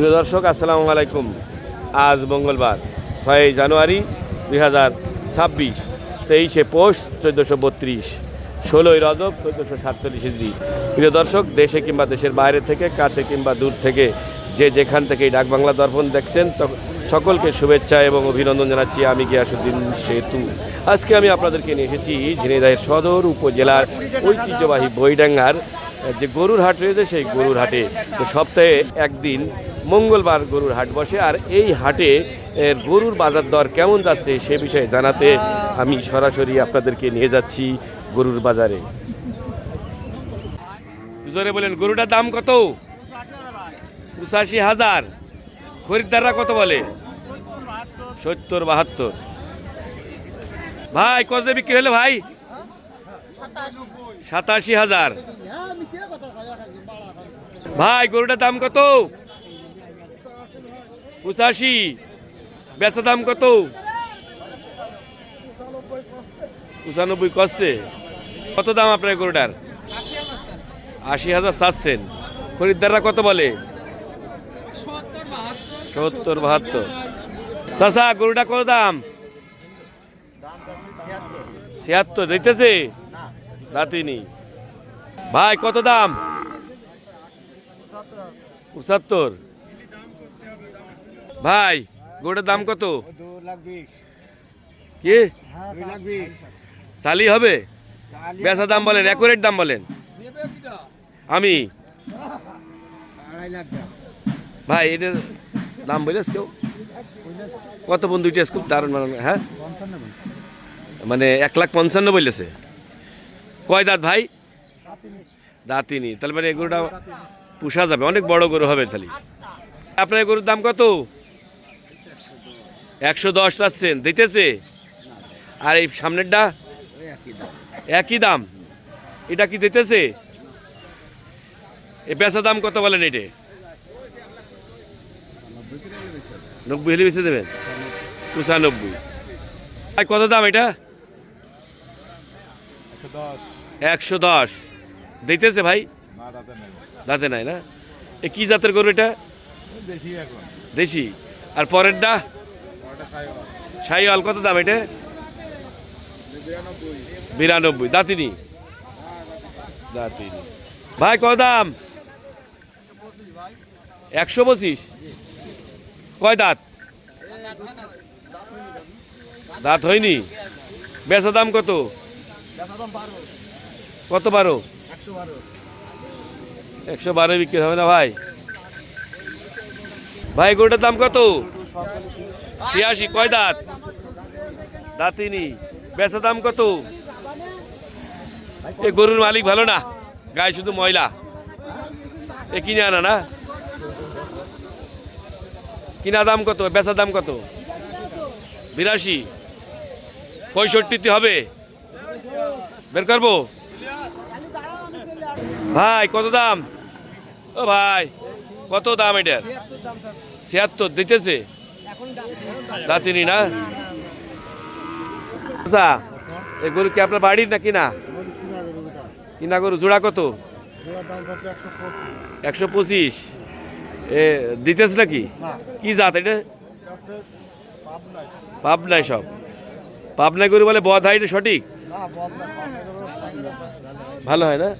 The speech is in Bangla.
প্রিয় দর্শক, আসসালামু আলাইকুম। আজ মঙ্গলবার, ছয় জানুয়ারি দুই হাজার ছাব্বিশ, তেইশে পৌষ চোদ্দোশো বত্রিশ, ষোলোই রজব চোদ্দোশো সাতচল্লিশ হিজড়ি। প্রিয় দর্শক, দেশে কিংবা দেশের বাইরে থেকে, কাছে কিংবা দূর থেকে যে যেখান থেকে এই ডাকবাংলা দর্পণ দেখছেন সকলকে শুভেচ্ছা এবং অভিনন্দন জানাচ্ছি আমি গিয়াসুদ্দিন সেতু। আজকে আমি আপনাদেরকে নিয়ে এসেছি ঝিনাইদহের সদর উপজেলার ঐতিহ্যবাহী বইডাঙ্গার যে গরুর হাট রয়েছে, সেই গরুর হাটে সপ্তাহে একদিন মঙ্গলবার গরুর হাট বসে, আর এই হাটে গরুর বাজার দর কেমন যাচ্ছে সে বিষয়ে জানাতে আমি সরাসরি আপনাদেরকে নিয়ে যাচ্ছি গরুর বাজারে। জোরে বলেন, গরুটার দাম কত? পঁচাশি হাজার। খরিদ্দাররা কত বলে? সত্তর বাহাত্তর। ভাই, কত বিক্রি হলো ভাই? সাতাশি হাজার। ভাই, গরুটার দাম কত? পঁচাশি। বেচা দাম কত? পঁচানব্বই করছে কত দাম আপনার গরুটার? আশি হাজার চাচ্ছেন। খরিদ্দাররা কত বলে? সত্তর, বাহাত্তর। চাষা গরুটা কত দাম? ছিয়াত্তর। দিতেছে? দাঁতিনি ভাই, কত দাম? পঁচাত্তর। ভাই গরুটার দাম কত? কি? চালি হবে? বেচা দাম বলেন অ্যাকুরেট দাম বলেন। আমি? ভাই, এটার দাম বলেছ কেউ কত বন্ধু, এটা খুব দারুণ হ্যাঁ? মানে এক লাখ পঞ্চান্ন বলেছে। কয় দাঁত ভাই? দাঁতিনি। তাহলে মানে গরুটা পুষা যাবে, অনেক বড় গরু হবে তাহলে। আপনার গরুর দাম কত? একশো দশ চাচ্ছেন দিতেছে? আর এই সামনেরটা? একই দাম। এটা কি দিতেছে? এ বেচা দাম কত বলেন এটা? নব্বই হলে বেঁচে দেবেন? পঁচানব্বই। আর কত দাম এটা? একশো দশ। দিতেছে ভাই? দাঁতে নাই। না? এ কি জাতের করবে এটা? দেশি। আর পরেরটা? সাইওয়াল কত দাম এটা? বিরানব্বই। দাঁতিনি? দাঁতিনি। ভাই, কত দাম? একশো পঁচিশ। কয় দাঁত? দাঁত হয়নি? বেচা দাম কত? কত বারো? একশো বারো বিক্রি হবে না ভাই? ভাই, গরুটার দাম কত? ছিয়াশি, কয় দাঁত? দাঁতিনি। বেচা দাম কত? এ গরুর মালিক ভালো না? গায়ে শুধু ময়লা। এ কিনে আনা না? কিনা দাম কত? বেচা দাম কত? বিরাশি। পঁয়ষট্টিতে হবে? বের করব? ভাই, কত দাম? ও ভাই, কত দাম এটার? ছিয়াত্তর, দিতেছে? দাঁতিনি না? আচ্ছা এই গরু কি আপনার বাড়ির না? কিনা কিনা গরু জোড়া কত? একশো পঁচিশ। এ দিতেছে নাকি? কি জাত এটা? পাবনায় সব। পাবনায় গরু বলে বধ হয় সঠিক? ভালো হয় না?